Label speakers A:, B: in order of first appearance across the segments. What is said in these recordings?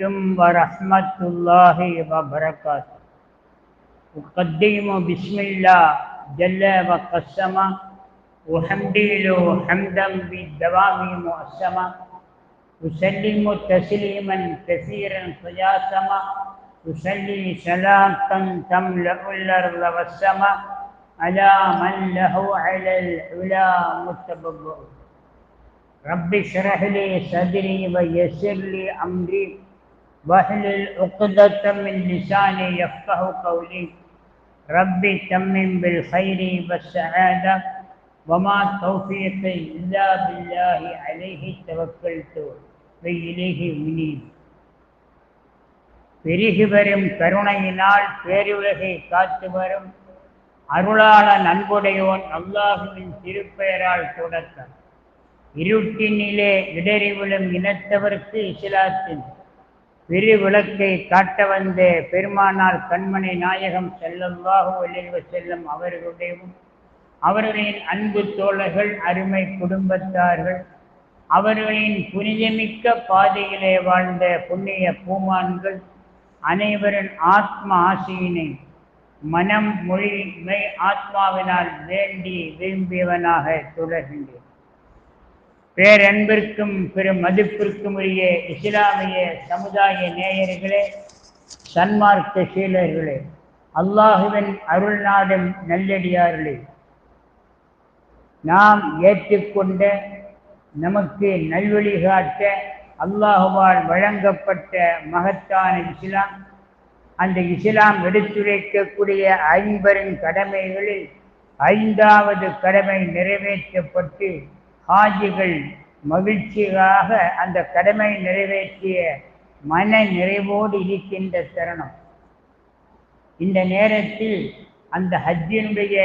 A: عليكم ورحمة الله وبركاته. أقدم بسم الله جل وقسم. أحمد له حمدا بالدوام مؤسما أسلم تسليما كثيرا قياسما. أسلي صلاة تملأ الأرض والسماء على من له على العلا متبضع رب اشرح لي صدري ويسر لي أمري. واحلل عقدة من لساني يفقه قولي ربي تمم بالخير والسعادة وما توفيقي إلا بالله عليه توكلت وإليه منيب பெருகி வரும் கருணையினால் பேருலகை காத்து வரும் அருளாளன் அன்புடையோன் அல்லாஹுவின் திருப்பெயரால் தொடக்கம் இருட்டினிலே இடறி விழும் இனத்தவருக்கு இஸ்லாத்தின் பெருவிளக்கை காட்ட வந்த பெருமானார் கண்மணி நாயகம் செல்லல்லாஹு ஒளிர்வ செல்லும் அவர்களுடையவும் அவர்களின் அன்பு தோழர்கள் அருமை குடும்பத்தார்கள் அவர்களின் புனிதமிக்க பாதையிலே வாழ்ந்த புண்ணிய பூமான்கள் அனைவரின் ஆத்ம ஆசையினை மனம் மொழி மெய் ஆத்மாவினால் வேண்டி விரும்பியவனாக தொடர்கின்றேன் பேரன்பிற்கும் பெரும் மதிப்பிற்கும் உரிய இஸ்லாமிய சமுதாய நேயர்களே சன்மார்க்க சீலர்களே அல்லாஹுவின் அருள் நாடும் நல்லடியார்களே நாம் ஏற்றுக்கொண்ட நமக்கு நல்வழி காட்ட அல்லாஹுவால் வழங்கப்பட்ட மகத்தான இஸ்லாம் அந்த இஸ்லாம் எடுத்துரைக்கக்கூடிய ஐம்பரின் கடமைகளில் ஐந்தாவது கடமை நிறைவேற்றப்பட்டு ஹாஜிகள் மகிழ்ச்சியாக அந்த கடமை நிறைவேற்றிய மன நிறைவோடு இருக்கின்ற தருணம் இந்த நேரத்தில் அந்த ஹஜ்ஜினுடைய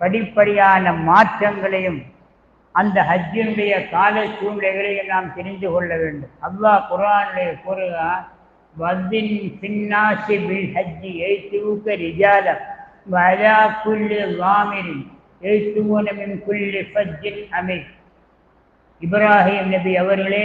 A: படிப்படியான மாற்றங்களையும் அந்த ஹஜ்ஜினுடைய கால சூழ்நிலைகளையும் நாம் தெரிந்து கொள்ள வேண்டும். அல்லாஹ் குரானுடைய கூறுகிறான் வதின் பின்னாசி பில் ஹஜ்ஜி எழுத்துவுக்க ரிஜாலம் வலா குல்லு வாமிரின் எழுத்துவனமின் குல்லு ஃபஜ்ஜின் அமை இப்ராஹிம் நபி அவர்களே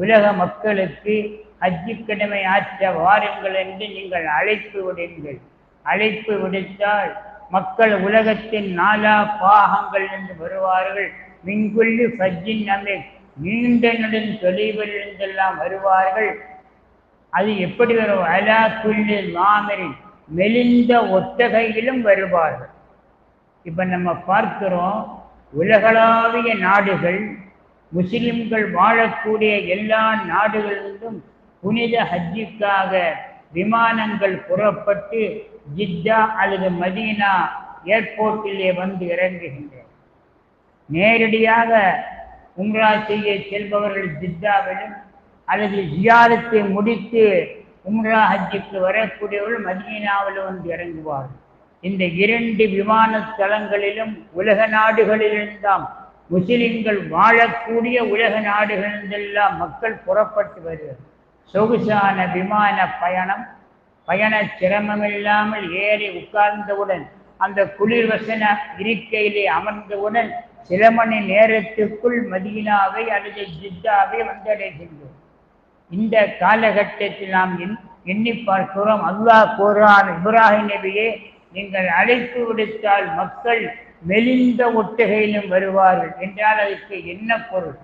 A: உலக மக்களுக்கு ஹஜ்ஜி கடமை ஆற்ற வாருங்கள் என்று நீங்கள் அழைப்பு விடுங்கள். அழைப்பு விடுத்தால் மக்கள் உலகத்தின் நாலா பாகங்கள் என்று வருவார்கள். மின்குள்ளி ஃபஜ்ஜின் அமை நீண்ட நடந்த தொலைவில் இருந்தெல்லாம் வருவார்கள். அது எப்படி வரும்? அலா குள்ளி மாமரின் மெலிந்த ஒத்தகையிலும் வருவார்கள். இப்போ நம்ம பார்க்கிறோம் உலகளாவிய நாடுகள் முஸ்லிம்கள் வாழக்கூடிய எல்லா நாடுகளிலும் புனித ஹஜ்ஜிக்காக விமானங்கள் புறப்பட்டு ஜித்தா அல்லது மதீனா ஏர்போர்ட்டிலே வந்து இறங்குகின்றன நேரடியாக உம்ரா செய்ய செல்பவர்கள் ஜித்தாவிலும் அல்லது ஜியாரத்தை முடித்து உம்ரா ஹஜ்ஜுக்கு வரக்கூடியவர்கள் மதீனாவில் வந்து இறங்குவார்கள். இந்த இரண்டு விமான தளங்களிலும் உலக நாடுகளிலிருந்தாம் முஸ்லிம்கள் வாழக்கூடிய உலக நாடுகளிலிருந்தெல்லாம் மக்கள் புறப்பட்டு வருவர் சொகுசான விமான பயணம் பயண சிரமமில்லாமல் ஏறி உட்கார்ந்தவுடன் அந்த குளிர்வசன இருக்கையிலே அமர்ந்தவுடன் சில மணி நேரத்துக்குள் மதீனாவை அல்லது ஜித்தாவை வந்தடைகின்றோம். இந்த காலகட்டத்தில் நாம் எண்ணி பார்க்கிறோம் அல்லாஹ் கூறான் இப்ராஹிம் நபியே நீங்கள் அழைத்து விடுத்தால் மக்கள் மெலிந்த ஒட்டகையிலும் வருவார்கள். என்றால் அதுக்கு என்ன பொருள்?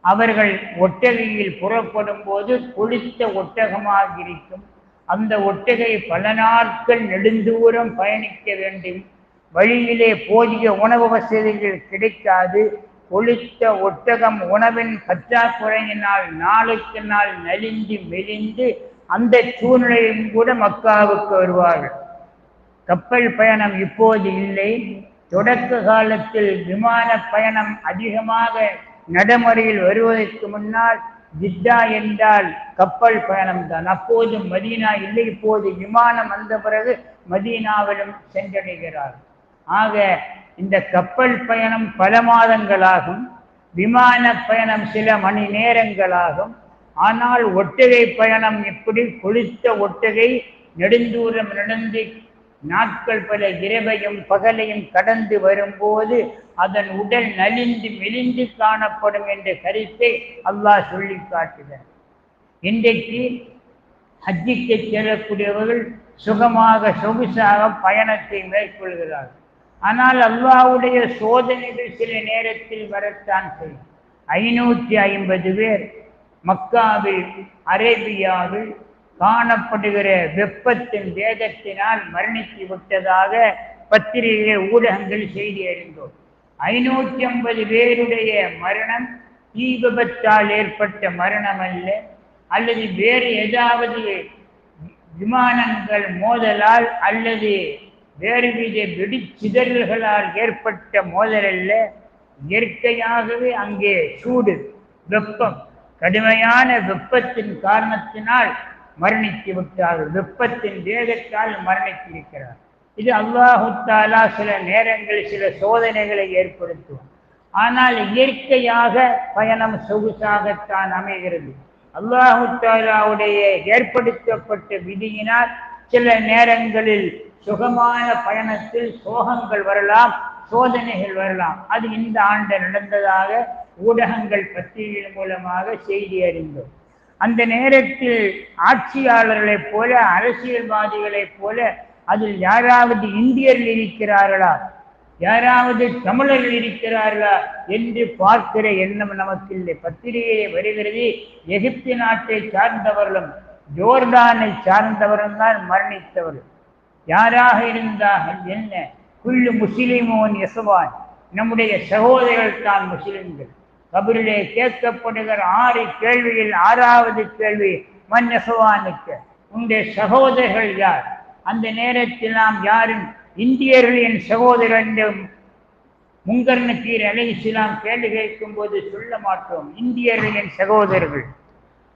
A: அவர்கள் ஒட்டகையில் புறப்படும் போது கொளித்த ஒட்டகமாக இருக்கும். அந்த ஒட்டகை பல நாட்கள் நெடுந்தூரம் பயணிக்க வேண்டும். வழியிலே போதிய உணவு வசதிகள் கிடைக்காது. கொளுத்த ஒட்டகம் உணவின் பற்றாக்குறையினால் நாளுக்கு நாள் நலிந்து மெலிந்து அந்த சூழ்நிலையும் கூட மக்காவுக்கு வருவார்கள். கப்பல் பயணம் இப்போது இல்லை. தொடக்க காலத்தில் விமான பயணம் அதிகமாக நடைமுறையில் வருவதற்கு முன்னால் ஜித்தா என்றால் கப்பல் பயணம் தான் அப்போது மதீனா இல்லை. இப்போது விமானம் வந்த பிறகு மதீனாவிலும் சென்றடைகிறார். ஆக இந்த கப்பல் பயணம் பல மாதங்களாகும். விமான பயணம் சில மணி நேரங்களாகும். ஆனால் ஒட்டகை பயணம் இப்படி கொளுத்த ஒட்டகை நெடுந்தூரம் நடந்து நாட்கள் பல இரவையும் பகலையும் கடந்து வரும்போது அதன் உடல் நலிந்து மெலிந்து காணப்படும் என்ற கருத்தை அல்லாஹ் சொல்லி காட்டுகிறார். இன்றைக்கு ஹஜ்ஜிக்கு செல்லக்கூடியவர்கள் சுகமாக சொகுசாக பயணத்தை மேற்கொள்கிறார்கள். ஆனால் அல்லாஹ்வுடைய சோதனைகள் சில நேரத்தில் வரத்தான் செய்யும். ஐநூற்றி ஐம்பது பேர் மக்காவில் அரேபியாவில் காணப்படுகிற வெப்பத்தின் வேகத்தினால் மரணித்து விட்டதாக பத்திரிகை ஊடகங்கள் செய்தி அறிந்தோம். ஐநூற்றி ஐம்பது பேருடைய மரணம் தீ விபத்தால் ஏற்பட்ட மரணம் அல்ல அல்லது வேறு ஏதாவது விமானங்கள் மோதலால் அல்லது வேறு வித வெடிச்சிதறல்களால் ஏற்பட்ட மோதல் அல்ல இயற்கையாகவே அங்கே சூடு வெப்பம் கடுமையான வெப்பத்தின் காரணத்தினால் மரணித்து விட்டார் வெப்பத்தின் வேகத்தால் மரணித்திருக்கிறார். இது அல்லாஹுத்தாலா சில நேரங்களில் சில சோதனைகளை ஏற்படுத்தும். ஆனால் இயற்கையாக பயணம் சொகுசாகத்தான் அமைகிறது. அல்லாஹுத்தாலாவுடைய ஏற்படுத்தப்பட்ட விதியினால் சில நேரங்களில் சுகமான பயணத்தில் சோகங்கள் வரலாம் சோதனைகள் வரலாம். அது இந்த ஆண்டு நடந்ததாக ஊடகங்கள் பத்திரிகைகள் மூலமாக செய்தி அறிந்தோம். அந்த நேரத்தில் ஆட்சியாளர்களைப் போல அரசியல்வாதிகளைப் போல அதில் யாராவது இந்தியர்கள் இருக்கிறார்களா? யாராவது தமிழர்கள் இருக்கிறார்களா? என்று பார்க்கிற எண்ணம் நமக்கு இல்லை பத்திரிகையை வருகிறது. எகிப்து நாட்டை சார்ந்தவர்களும் ஜோர்டானை சார்ந்தவர்களும் தான் மரணித்தவர்கள். யாராக இருந்தார்கள்? என்ன? குள்ளு முஸ்லிமோன் யசுவான். நம்முடைய சகோதரர்கள் தான் முஸ்லிம்கள். கபரிலே கேட்கப்படுகிற ஆறு கேள்வியில் ஆறாவது கேள்வி மன் யசுவானுக்கு உன்னுடைய சகோதரர்கள் யார்? அந்த நேரத்தில் நாம் யாரும் இந்தியர்களின் சகோதரர் என்று முங்கர் நக்கீர் அலை இஸ்லாம் கேள்வி கேட்கும் போது சொல்ல மாட்டோம். இந்தியர்களின் சகோதரர்கள்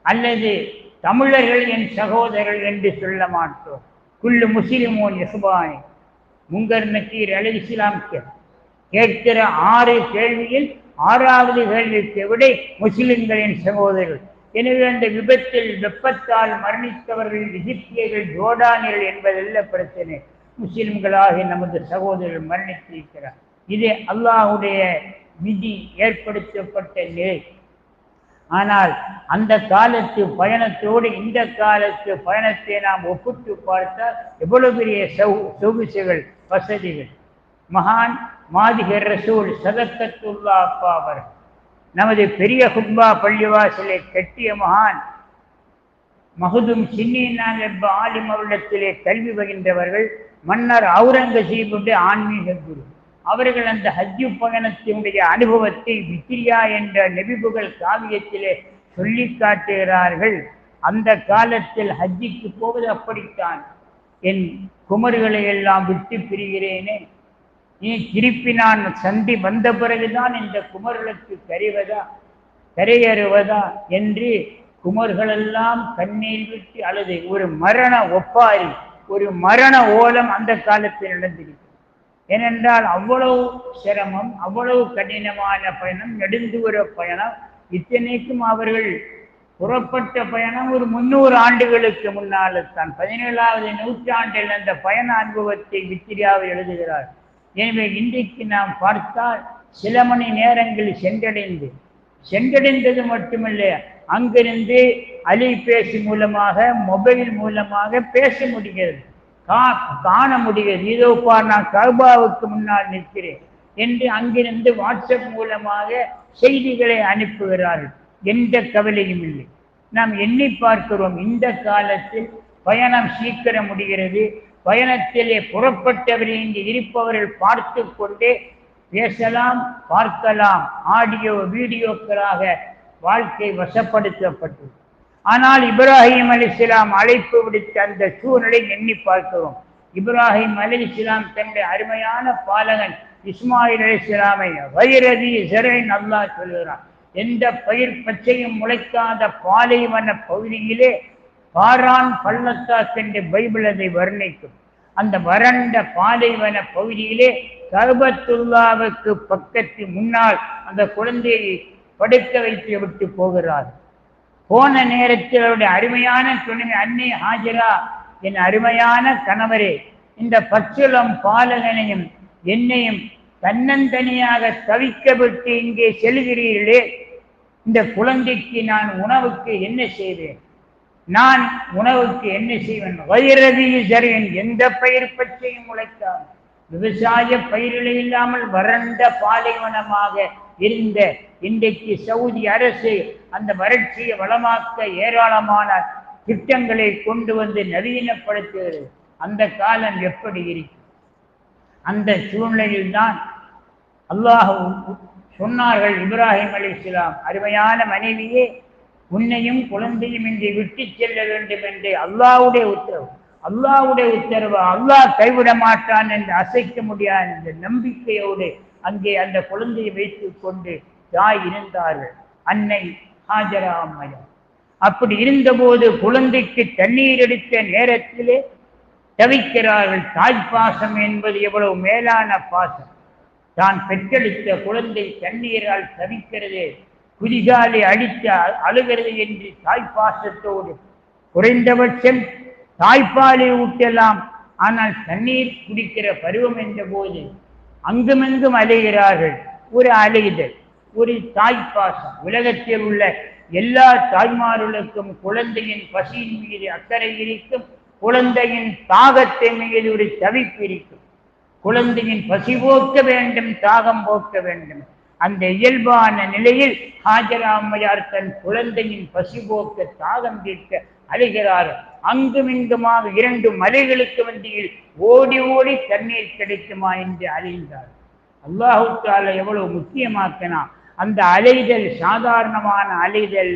A: அல்லது தமிழர்கள் என் சகோதரர்கள் என்று சொல்ல மாட்டோம். குள்ளு முஸ்லிமோன் யசுபானி முங்கர் நக்கீர் அலை இஸ்லாம் கேட்கிற ஆறு கேள்வியில் ஆறாவது கேள்விக்கு விட முஸ்லிம்களின் சகோதரர்கள். எனவே அந்த விபத்தில் வெப்பத்தால் மரணித்தவர்கள் எகிப்தியர்கள் ஜோர்டானியர்கள் என்பதல்ல பிரச்சனை. முஸ்லிம்களாக நமது சகோதரர்கள் மரணித்திருக்கிறார். இது அல்லாஹுடைய விதி ஏற்படுத்தப்பட்ட நிலை. ஆனால் அந்த காலத்து பயணத்தோடு இந்த காலத்து பயணத்தை நாம் ஒப்பிட்டு பார்த்தால் எவ்வளவு பெரிய சௌ சொகுசுகள் வசதிகள். மகான் மாதிகர் ரசூல் சதக்கத்துல்லா அப்பா அவர் நமது பெரிய கும்பா பள்ளிவாசலை கட்டிய மகான் மகுதும் சின்னினான் என்ப ஆலிம் அவரிடத்திலே கல்வி பகிர்ந்தவர்கள் மன்னர் அவுரங்கசீபுடைய ஆன்மீக குரு. அவர்கள் அந்த ஹஜ்ஜு பயணத்தினுடைய அனுபவத்தை விக்ரியா என்ற நெபிபுகள் காவியத்திலே சொல்லி காட்டுகிறார்கள். அந்த காலத்தில் ஹஜ்ஜிக்கு போவது அப்படித்தான். என் குமர்களை எல்லாம் விட்டு பிரிகிறேனே. நீ திருப்பி நான் சந்தி வந்த பிறகுதான் இந்த குமர்களுக்கு கரிவதா கரையேறுவதா என்று குமர்களெல்லாம் கண்ணீர் விட்டு அல்லது ஒரு மரண ஒப்பாரி ஒரு மரண ஓலம் அந்த காலத்தில் நடந்திருக்கு ஏனென்றால் அவ்வளவு சிரமம் அவ்வளவு கடினமான பயணம் நெடுந்தூர பயணம் இத்தனைக்கும் அவர்கள் புறப்பட்ட பயணம் ஒரு முன்னூறு ஆண்டுகளுக்கு முன்னால் தான் பதினேழாவது நூற்றாண்டில் அந்த பயண அனுபவத்தை வித்திரியாவில் எழுதுகிறார் எனவே இன்றைக்கு நாம் பார்த்தால் சில மணி நேரங்கள் சென்றடைந்து சென்றடைந்தது மட்டுமல்ல அங்கிருந்து அலைபேசி மூலமாக மொபைல் மூலமாக பேச முடிகிறது. கா காண முடிகிறது. இதோ பார் நான் கர்பாவுக்கு முன்னால் நிற்கிறேன் என்று அங்கிருந்து வாட்ஸ்அப் மூலமாக செய்திகளை அனுப்புகிறார்கள். எந்த கவலையும் இல்லை. நாம் எண்ணி பார்க்கிறோம் இந்த காலத்தில் பயணம் சீக்கிரம் முடிகிறது. பயணத்திலே புறப்பட்டவர்கள் இருப்பவர்கள் பார்த்து கொண்டே பேசலாம் பார்க்கலாம். ஆடியோ வீடியோக்களாக வாழ்க்கை வசப்படுத்தப்பட்டது. ஆனால் இப்ராஹிம் அலிஸ்லாம் அழைப்பு விடுத்த அந்த சூழ்நிலை எண்ணி பார்க்கிறோம். இப்ராஹிம் அலிஸ்லாம் தன்னுடைய அருமையான பாலகன் இஸ்மாயில் அலிஸ்லாமை வைரதி ஜெரைன் நல்லா சொல்கிறான் எந்த பயிர் பச்சையும் முளைக்காத பாலைவன பகுதியிலே பாரான் பள்ளத்தாக்கு என்று பைபிள் அதை வர்ணிக்கும். அந்த வறண்ட பாலைவன பகுதியிலே கர்பத்துல்லாவுக்கு பக்கத்து முன்னால் அந்த குழந்தையை படுக்க வைத்து விட்டு போகிறார். போன நேரத்தில் அவருடைய அருமையான துணை அன்னை ஹாஜிரா என் அருமையான கணவரே இந்த பச்சுளம் பாலகனையும் என்னையும் தன்னந்தனியாக தவிக்க விட்டு இங்கே செல்கிறீர்களே இந்த குழந்தைக்கு நான் உணவுக்கு என்ன செய்வேன்? நான் உணவுக்கு என்ன செய்வேன்? வயிறதி சரின் எந்த பயிர் பச்சையும் முளைக்காது. விவசாய பயிரில் இல்லாமல் வறண்ட பாலைவனமாக இருந்த இன்றைக்கு சவுதி அரசு அந்த வறட்சியை வளமாக்க ஏராளமான திட்டங்களை கொண்டு வந்து நவீனப்படுத்துகிறது. அந்த காலம் எப்படி இருக்கும் அந்த சூழ்நிலையில் தான் அல்லாஹ் சொன்னார்கள் இப்ராஹிம் அலிஸ்லாம் அருமையான மனைவியே உன்னையும் குழந்தையும் இன்றி விட்டு செல்ல வேண்டும் என்று அல்லாவுடைய உத்தரவு. அல்லாவுடைய உத்தரவு அல்லாஹ் கைவிட மாட்டான் என்று அசைக்க முடியாத என்ற நம்பிக்கையோடு அங்கே அந்த குழந்தையை வைத்துக் கொண்டு தாய் இருந்தார்கள். அன்னை ஹாஜரா அம்மையார் அப்படி இருந்தபோது குழந்தைக்கு தண்ணீர் எடுத்த நேரத்திலே தவிக்கிறார்கள். தாய் பாசம் என்பது எவ்வளவு மேலான பாசம். தான் பெற்றெடுத்த குழந்தை தண்ணீரால் தவிக்கிறது. குதிகாலை அடித்து அழுகிறது என்று தாய்ப்பாசத்தோடு குறைந்தபட்சம் தாய்ப்பாலை ஊட்டலாம். ஆனால் தண்ணீர் குடிக்கிற பருவம் என்ற போது அங்குமெங்கும் அலைகிறார்கள். ஒரு அலைதல் ஒரு தாய்ப்பாசம் உலகத்தில் உள்ள எல்லா தாய்மார்களுக்கும் குழந்தையின் பசியின் மீது அக்கறை இருக்கும். குழந்தையின் தாகத்தின் மீது ஒரு தவிப்பு இருக்கும். குழந்தையின் பசி போக்க வேண்டும் தாகம் போக்க வேண்டும். அந்த இயல்பான நிலையில் ஹாஜரா அம்மையார் தன் குழந்தையின் பசிபோக்க தாகம் தீர்க்க அழுகிறார். அங்குமிங்குமாக இரண்டு மலைகளுக்கு வந்தியில் ஓடி ஓடி தண்ணீர் கிடைக்குமா என்று அழிந்தார் அல்லாஹு எவ்வளவு முக்கியமாக்கினா அந்த அலைதல் சாதாரணமான அலைதல்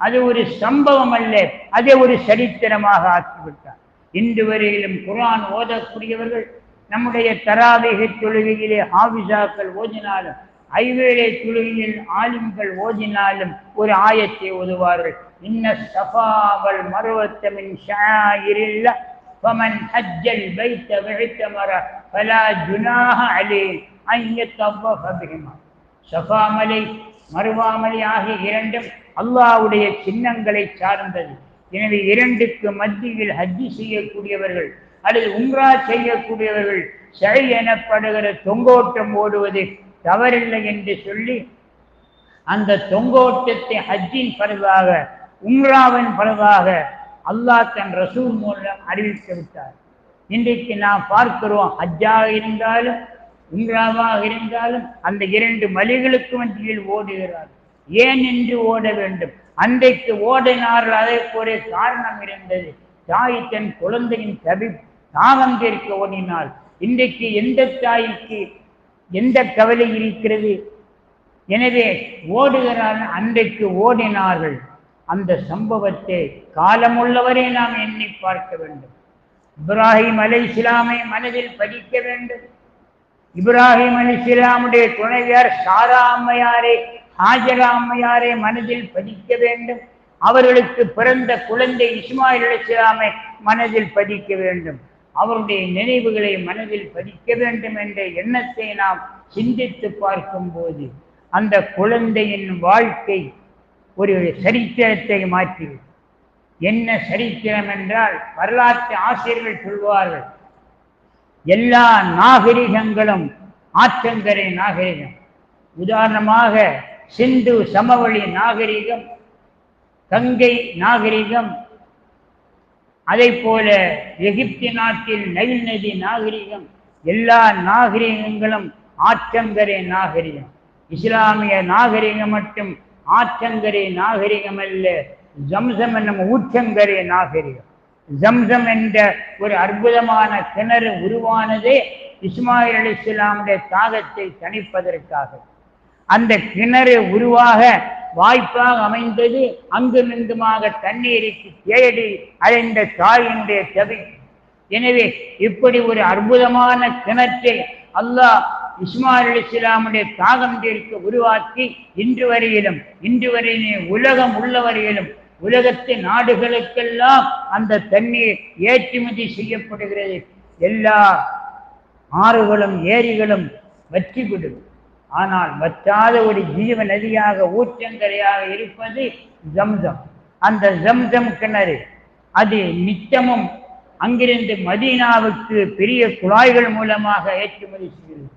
A: அது ஒரு சம்பவம் அல்ல. அதை ஒரு சரித்திரமாக ஆக்கிவிட்டார். இன்று வரையிலும் குரான் ஓதக்கூடியவர்கள் நம்முடைய தராவிக தொழுகையிலே ஹாவிசாக்கள் ஓதினாலும் ஐவேளை தொழுகையில் ஆலிம்கள் ஓதினாலும் ஒரு ஆயத்தை ஓதுவார்கள் இன்ன சஃபாவல் மருவத்தமின் ஷாயிரில்ல فمن حج البيت واعتمر فلا جناح عليه أن يطوف بهما சஃபா மலை மருவா மலை ஆகிய இரண்டும் அல்லாஹ்வுடைய சின்னங்களை சார்ந்தது எனவே இரண்டுக்கு மத்தியில் ஹஜ்ஜி செய்யக்கூடியவர்கள் அல்லது உம்ரா செய்யக்கூடியவர்கள் சை எனப்படுகிற தொங்கோட்டம் ஓடுவது தவறில்லை என்று சொல்லி அந்த தொங்கோட்டத்தை ஹஜ்ஜின் பரவாக உம்ராவின் பரவாக அல்லாஹ் தன் ரசூல் மூலம் அறிவித்து விட்டார். இன்றைக்கு நாம் பார்க்கிறோம் ஹஜ்ஜாக இருந்தாலும் உம்ராவாக இருந்தாலும் அந்த இரண்டு மலிகளுக்கும் மத்தியில் ஓடுகிறார். ஏன் என்று ஓட வேண்டும்? அன்றைக்கு ஓடினார்கள் அதற்கு ஒரு காரணம் இருந்தது. தாய் தன் குழந்தையின் தவி தாகம் தீர்க்க ஓடினாள். இன்றைக்கு எந்த தாய்க்கு எந்த கவலை இருக்கிறது? எனவே ஓடுகிறான் அன்றைக்கு ஓடினார்கள். அந்த சம்பவத்தை காலமுள்ளவரை நாம் எண்ணி பார்க்க வேண்டும். இப்ராஹிம் அலை இஸ்லாமை மனதில் பதிக்க வேண்டும். இப்ராஹிம் அலி இஸ்லாமுடைய துணைவியார் சாரா அம்மையாரை ஹாஜரா அம்மையாரை மனதில் பதிக்க வேண்டும். அவர்களுக்கு பிறந்த குழந்தை இஸ்மாயில் அலி இஸ்லாமை மனதில் பதிக்க வேண்டும். அவருடைய நினைவுகளை மனதில் பதிக்க வேண்டும் என்ற எண்ணத்தை நாம் சிந்தித்து பார்க்கும்போது அந்த குழந்தையின் வாழ்க்கை ஒரு சரித்திரத்தை மாற்றி என்ன சரித்திரம் என்றால் வரலாற்று ஆசிரியர்கள் சொல்வார்கள் எல்லா நாகரிகங்களும் ஆற்றங்கரை நாகரிகம். உதாரணமாக சிந்து சமவெளி நாகரிகம் கங்கை நாகரிகம் அதை போல எகிப்து நாட்டில் நைல் நதி நாகரிகம் எல்லா நாகரிகங்களும் ஆற்றங்கரை நாகரிகம். இஸ்லாமிய நாகரிகம் மட்டும் ஆற்றங்கரை நாகரிகம் அல்ல ஜம்சம் என்னும் ஊற்றங்கரை நாகரிகம். ஜம்சம் என்ற ஒரு அற்புதமான கிணறு உருவானதே இஸ்மாயில் அலி இஸ்லாமுடைய தாகத்தை தணிப்பதற்காக. அந்த கிணறு உருவாக வாய்ப்பாக அமைந்தது. அங்குமிங்குமாக தண்ணீருக்கு தேடி அழைந்த தாயினுடைய தவி எனவே இப்படி ஒரு அற்புதமான கிணற்றை அல்லாஹ் இஸ்மாயில் அலி இஸ்லாமுடைய தாகம் உருவாக்கி இன்று வரையிலும் இன்று வரையிலும் உலகம் உள்ளவரையிலும் உலகத்து நாடுகளுக்கெல்லாம் அந்த தண்ணீர் ஏற்றுமதி செய்யப்படுகிறது. எல்லா ஆறுகளும் ஏரிகளும் வற்றி விடும் ஆனால் வற்றாத ஒரு ஜீவ நதியாக ஊற்றங்கரையாக இருப்பது ஜம்சம். அந்த ஜம்சம் கிணறு அது நித்தமும் அங்கிருந்து மதீனாவுக்கு பெரிய குழாய்கள் மூலமாக ஏற்றுமதி செய்கிறது.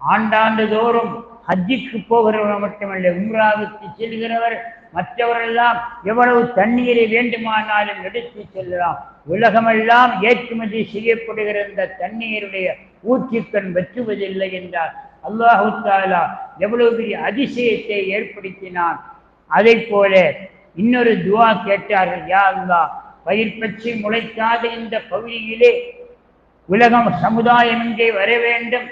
A: ஆண்டாண்டு தோறும் ஹஜ்ஜிக்கு போகிறவர் மட்டுமல்ல உம்ராவுக்கு செல்கிறவர் மற்றவரெல்லாம் எவ்வளவு தண்ணீரை வேண்டுமானாலும் எடுத்து செல்லலாம். உலகமெல்லாம் ஏற்றுமதி செய்யப்படுகிற இந்த தண்ணீருடைய ஊற்றுக்கண் வெற்றுவதில்லை என்றால் அல்லாஹு தாலா எவ்வளவு பெரிய அதிசயத்தை ஏற்படுத்தினான். அதை போல இன்னொரு துவா கேட்டார்கள் யா அல்லா பயிர் பற்றி முளைக்காத இந்த பகுதியிலே உலகம் சமுதாயம் இங்கே வர வேண்டும்.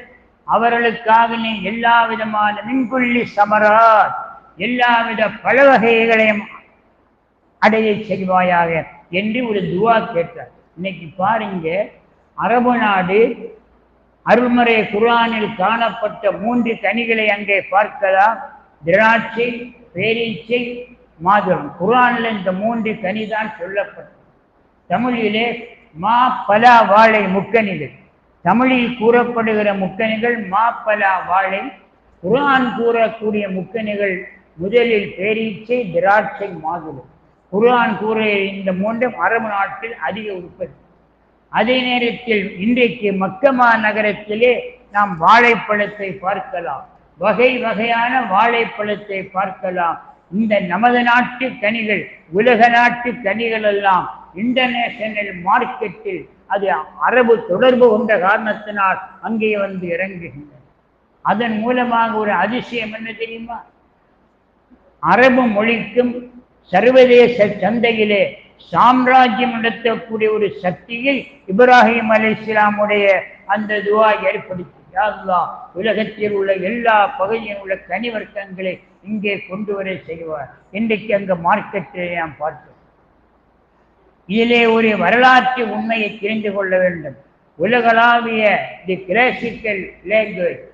A: அவர்களுக்காக நீ எல்லா விதமான மின்கொள்ளி சமரார் எல்லாவித பல வகைகளையும் அடைய செய்வாயாக என்று ஒரு துவா கேட்டார். இன்னைக்கு பாருங்க அரபு நாடு அருள்முறை குர்ஆனில் காணப்பட்ட மூன்று கனிகளை அங்கே பார்க்கலாம். திராட்சை பேரீச்சை மாதுளம். குரானில் இந்த மூன்று கனி தான் சொல்லப்பட்டது. தமிழிலே மா பலா வாழை முக்கனிகள். தமிழில் கூறப்படுகிற முக்கணிகள் மா பலா வாழை. குரான் கூறக்கூடிய முக்கணிகள் முதலில் பேரீச்சை திராட்சை மாதுளம். குர்ஆன் கூற இந்த மூன்றும் அரபு நாட்டில் அதிக உற்பத்தி. அதே நேரத்தில் இன்றைக்கு மக்கமா நகரத்திலே நாம் வாழைப்பழத்தை பார்க்கலாம். வகை வகையான வாழைப்பழத்தை பார்க்கலாம். இந்த நமது நாட்டு கனிகள் உலக நாட்டு கனிகள் எல்லாம் இன்டர்நேஷனல் மார்க்கெட்டில் அது அரபு தொடர்பு கொண்ட காரணத்தினால் அங்கே வந்து இறங்குகின்றன. அதன் மூலமாக ஒரு அதிசயம் என்ன தெரியுமா? அரபு மொழிக்கும் சர்வதேச சந்தையிலே சாம்ராஜ்யம் நடத்தக்கூடிய ஒரு சக்தியை இப்ராஹிம் அலி இஸ்லாமுடைய அந்த துவா ஏற்படுத்தி யாருலா உலகத்தில் உள்ள எல்லா பகுதியில் உள்ள கனிவர்க்கங்களை இங்கே கொண்டு வர செய்வார். இன்றைக்கு அங்கு மார்க்கெட்டில் நாம் பார்த்தோம். இதிலே ஒரு வரலாற்று உண்மையை தெரிந்து கொள்ள வேண்டும். உலகளாவிய தி கிளாசிக்கல் லாங்குவேஜ்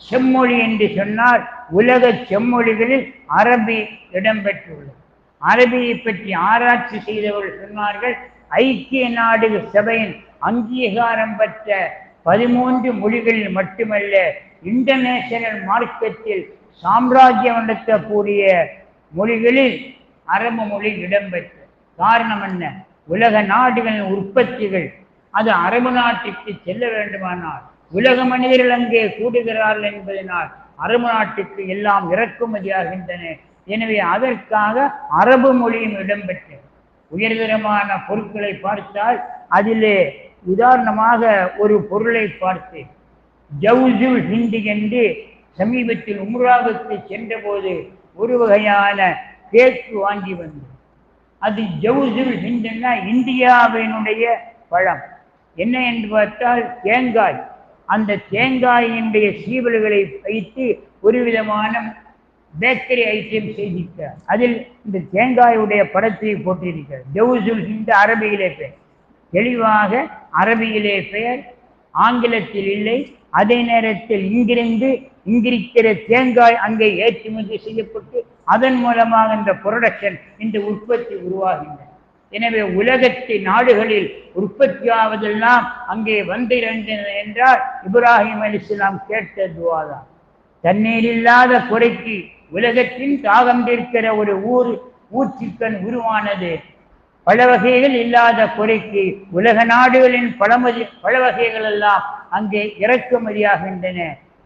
A: செம்மொழி என்று சொன்னால் உலக செம்மொழிகளில் அரபி இடம்பெற்றுள்ளது. அரபியை பற்றி ஆராய்ச்சி செய்தவர்கள் சொன்னார்கள் ஐக்கிய நாடுகள் சபையின் அங்கீகாரம் பெற்ற பதிமூன்று மொழிகளில் மட்டுமல்ல இன்டர்நேஷனல் மார்க்கெட்டில் சாம்ராஜ்யம் நடத்தக்கூடிய மொழிகளில் அரபு மொழி இடம்பெற்ற காரணம் என்ன? உலக நாடுகளின் உற்பத்திகள் அது அரபு நாட்டுக்கு செல்ல வேண்டுமானால் உலக மனிதர்கள் அங்கே கூடுகிறார்கள் என்பதனால் அரபு நாட்டுக்கு எல்லாம் இறக்குமதியாகின்றன எனவே அதற்காக அரபு மொழியும் இடம்பெற்றது. உயர்தரமான பொருட்களை பார்த்தால் அதிலே உதாரணமாக ஒரு பொருளை பார்த்து ஜவுசு ஹிந்தி என்று சமீபத்தில் உம்ராவுக்கு சென்றபோது ஒரு வகையான கேக்கு வாங்கி வந்தது அது ஜவுசுல் ஹிந்துன்னா இந்தியாவினுடைய பழம். என்ன என்று பார்த்தால் தேங்காய். அந்த தேங்காயினுடைய சீவல்களை வைத்து ஒரு விதமான பேக்கரி ஐட்டம் செய்திருக்கிறார் அதில் இந்த தேங்காயுடைய படத்தை போட்டிருக்கிறார். ஜவுசுல் இந்த அரபியிலே பெயர். தெளிவாக அரபியிலே பெயர். ஆங்கிலத்தில் இல்லை. அதே நேரத்தில் இங்கிருந்து இங்கிருக்கிற தேங்காய் அங்கே ஏற்றுமதி செய்யப்பட்டு அதன் மூலமாக இந்த புரொடக்ஷன் இந்த உற்பத்தி உருவாகின்றன எனவே உலகத்து நாடுகளில் உற்பத்தியாவதெல்லாம் அங்கே வந்திருந்தன என்றால் இப்ராஹிம் அலி இஸ்லாம் கேட்ட துவாதான். தண்ணீர் இல்லாத குறைக்கு உலகத்தின் தாகம் தீர்க்கிற ஒரு ஊர் ஊற்றிக்கண் உருவானது. பல வகைகள் இல்லாத குறைக்கு உலக நாடுகளின் பழமதி பல வகைகள் எல்லாம் அங்கே இறக்குமதியாகின்றன.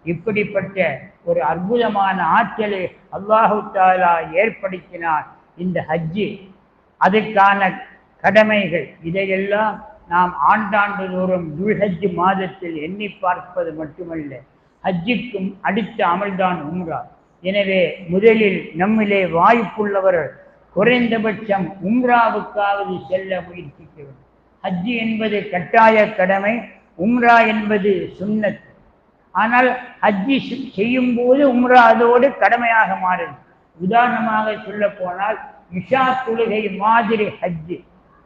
A: இப்படிப்பட்ட ஒரு அற்புதமான ஆற்றலை அல்லாஹு தாலா ஏற்படுத்தினார் இந்த ஹஜ்ஜி. அதற்கான கடமைகள் இதையெல்லாம் நாம் ஆண்டாண்டு தோறும் துல்ஹஜ் மாதத்தில் எண்ணி பார்ப்பது மட்டுமல்ல. ஹஜ்ஜிக்கும் அடுத்த அமல்தான் உம்ரா. எனவே முதலில் நம்மிலே வாய்ப்புள்ளவர்கள் குறைந்தபட்சம் உம்ராவுக்காவது செல்ல முயற்சிக்க வேண்டும். ஹஜ்ஜி என்பது கட்டாய கடமை உம்ரா என்பது சுன்னத் ஆனால் ஹஜ்ஜி செய்யும் போது உம்ரா அதோடு கடமையாக மாறுது உதாரணமாக சொல்ல போனால் இஷா தொழுகை மாதிரி ஹஜ்ஜி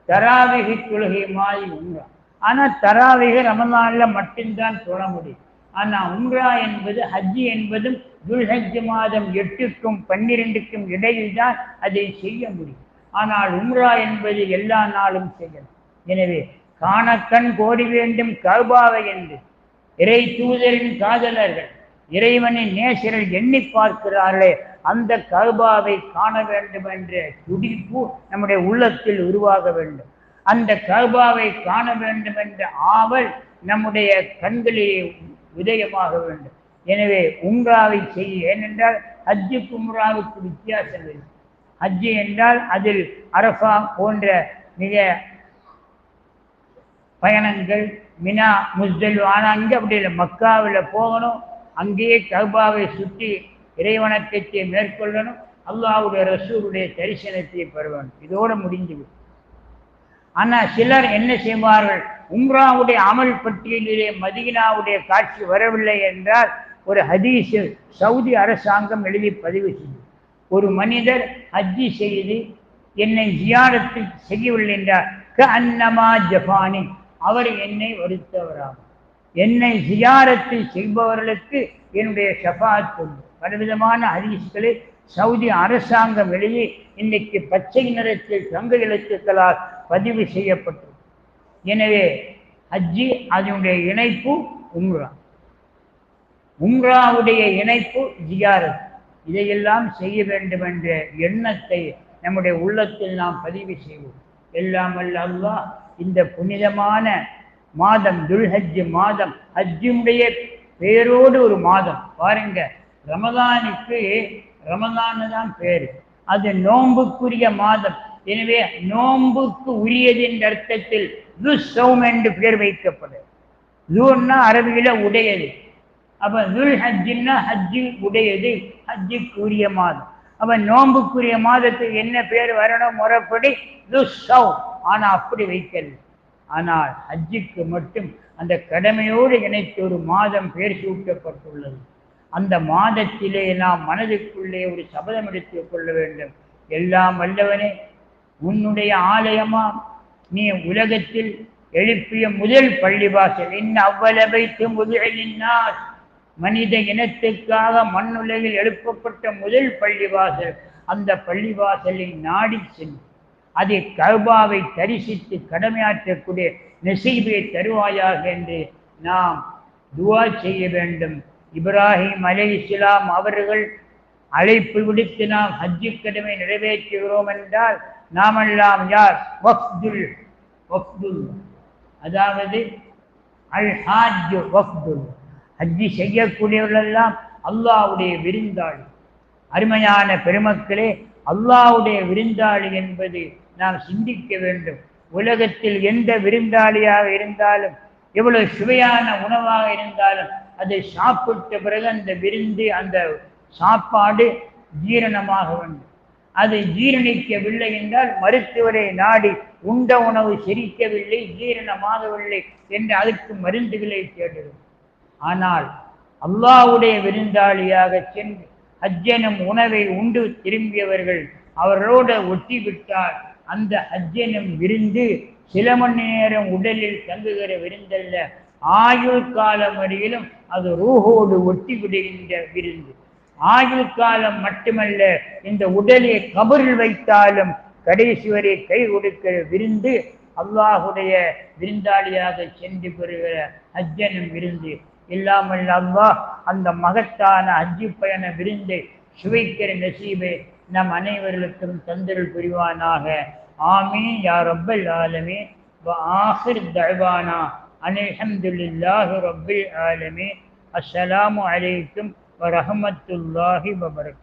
A: தராவிகை தொழுகை மாதிரி உம்ரா. ஆனால் தராவிகை ரமலானில் மட்டும்தான் தொழ முடியும். ஆனால் உம்ரா என்பது ஹஜ்ஜி என்பதும் துல்ஹஜ் மாதம் எட்டுக்கும் பன்னிரெண்டுக்கும் இடையில் தான் அதை செய்ய முடியும். ஆனால் உம்ரா என்பது எல்லா நாளும் செய்யலாம். எனவே காணக்கண் கோடி வேண்டும் கர்பாவை என்று. இறை தூதரின் காதலர்கள் இறைவனின் நேசரில் எண்ணி பார்க்கிறார்களே அந்த கர்பாவை காண வேண்டும் என்ற துடிப்பு நம்முடைய உள்ளத்தில் உருவாக வேண்டும். அந்த கர்பாவை காண வேண்டும் என்ற ஆவல் நம்முடைய கண்களிலே உதயமாக வேண்டும். எனவே உம்ராவை செய்ய ஏனென்றால் ஹஜ்ஜுக்கு உம்ராவுக்கு வித்தியாசம் இல்லை. ஹஜ்ஜு என்றால் அதில் அரஃபா போன்ற மிக பயணங்கள் மினா முஸ்தல் ஆனால் அங்கே அப்படி இல்லை. மக்காவில் போகணும் அங்கேயே கபாவை சுற்றி இறைவணக்கத்தை மேற்கொள்ளணும் அல்லாவுடைய ரசூருடைய தரிசனத்தை பெறுவணும் இதோடு முடிஞ்சுவிடும் ஆனால் சிலர் என்ன செய்வார்கள்? உம்ராவுடைய அமல் பட்டியலிலே மதீனாவுடைய காட்சி வரவில்லை என்றால் ஒரு ஹதீஸு சவுதி அரசாங்கம் எழுதி பதிவு செய்யும். ஒரு மனிதர் ஹஜ்ஜி செய்து என்னை ஜியாரத்து செய்யவில்லை என்றார் க அன்னமா ஜபானி அவர் என்னை வருத்தவராகும். என்னை ஜியாரத்து செய்பவர்களுக்கு என்னுடைய ஷஃபாத் உண்டு. பலவிதமான ஹதீஸ்களை சவுதி அரசாங்கம் எழுதி இன்னைக்கு பச்சை நிறத்தில் தங்க எழுத்துக்களால் பதிவு செய்யப்பட்டு எனவே ஹஜ்ஜி அதனுடைய இணைப்பு உம்ரா. உம்ராவுடைய இணைப்பு ஜியாரத். இதையெல்லாம் செய்ய வேண்டும் என்ற எண்ணத்தை நம்முடைய உள்ளத்தில் நாம் பதிவு செய்வோம். எல்லாம் அல்ல அல்லாஹ் இந்த புனிதமான மாதம் துல்ஹஜ் மாதம் ஹஜ்ஜியுடைய பேரோடு ஒரு மாதம். பாருங்க ரமதானுக்கு ரமதான்னு தான் பேரு. அது நோன்புக்குரிய மாதம். எனவே நோன்புக்கு உரியது என்ற அர்த்தத்தில் துஸ்ஸௌம் என்று பெயர் வைக்கப்படும். ஜூன்னா அரபியில் உடையது. அப்போ துல் ஹஜ்ஜின்னா ஹஜ்ஜு உடையது. ஹஜ்ஜுக்குரிய மாதம். அப்போ நோன்புக்குரிய மாதத்துக்கு என்ன பேர் வரணும் முறைப்படி? துஸ்ஸௌம் ஆனா அப்படி வைக்கல. ஆனால் ஹஜ்ஜுக்கு மட்டும் அந்த கடமையோடு இணைத்து ஒரு மாதம் பேர் சூட்டப்பட்டுள்ளது. அந்த மாதத்திலே நாம் மனதுக்குள்ளே ஒரு சபதம் எடுத்துக் கொள்ள வேண்டும். எல்லாம் வல்லவனே உன்னுடைய ஆலயமா? நீ உலகத்தில் எழுப்பிய முதல் பள்ளிவாசல். இன்ன அவ்வளவைத்து முதலினார் மனித இனத்துக்காக மண்ணுலகில் எழுப்பப்பட்ட முதல் பள்ளிவாசல். அந்த பள்ளிவாசலை நாடி சென்று அதை கர்பாவை தரிசித்து கடமையாற்றக்கூடிய நெசீபை தருவாயாக என்று நாம் துவா செய்ய வேண்டும். இப்ராஹிம் அலை இஸ்லாம் அவர்கள் அழைப்பு விடுத்து நாம் ஹஜ்ஜு கடமை நிறைவேற்றுகிறோம் என்றால் நாமெல்லாம் யார்? வஃப்துல் வஃப்துல் அதாவது அல் ஹாஜ் வஃப்துல் ஹஜ்ஜி செய்யக்கூடியவர்களெல்லாம் அல்லாவுடைய விருந்தாளி. அருமையான பெருமக்களே அல்லாவுடைய விருந்தாளி என்பது நாம் சிந்திக்க வேண்டும். உலகத்தில் எந்த விருந்தாளியாக இருந்தாலும் எவ்வளவு சுவையான உணவாக இருந்தாலும் அதை சாப்பிட்ட பிறகு அந்த விருந்து அந்த சாப்பாடு ஜீரணமாக வேண்டும். அது ஜீரணிக்கவில்லை என்றால் மருத்துவரை நாடி உண்ட உணவு செரிக்கவில்லை ஜீரணமாகவில்லை என்று அதுக்கு மருந்துகளை தேடுவோம் ஆனால் அல்லாவுடைய விருந்தாளியாக சென்று ஹஜ்ஜனும் உணவை உண்டு திரும்பியவர்கள் அவர்களோடு ஒட்டி விட்டால் அந்த ஹஜ்ஜனும் விருந்து சில மணி நேரம் உடலில் தங்குகிற விருந்தல்ல. ஆயுள் காலம் வரையிலும் அது ரூஹோடு ஒட்டி விடுகின்ற விருந்து. ஆயுள் காலம் மட்டுமல்ல இந்த உடலை கபரில் வைத்தாலும் கடைசி வரை கை கொடுக்க விருந்து அல்லாஹுடைய விருந்தாளியாக சென்று பெறுகிற அஜ்ஜனும் விருந்து. இல்லாமல் அல்லாஹ் அந்த மகத்தான அஜ்ஜி பயண விருந்தை சுவைக்கிற நசீபை நம் அனைவர்களுக்கும் தந்தருள் புரிவானாக. ஆமீன் யா ரப்பல் ஆலமே ஆசிர் தழ்வானா அனில்ஹம்துல்லாஹு ரப்பில் ஆலமே அஸ்ஸலாமு அலைக்கும் வரஹமத்துல்லாஹி வபரக்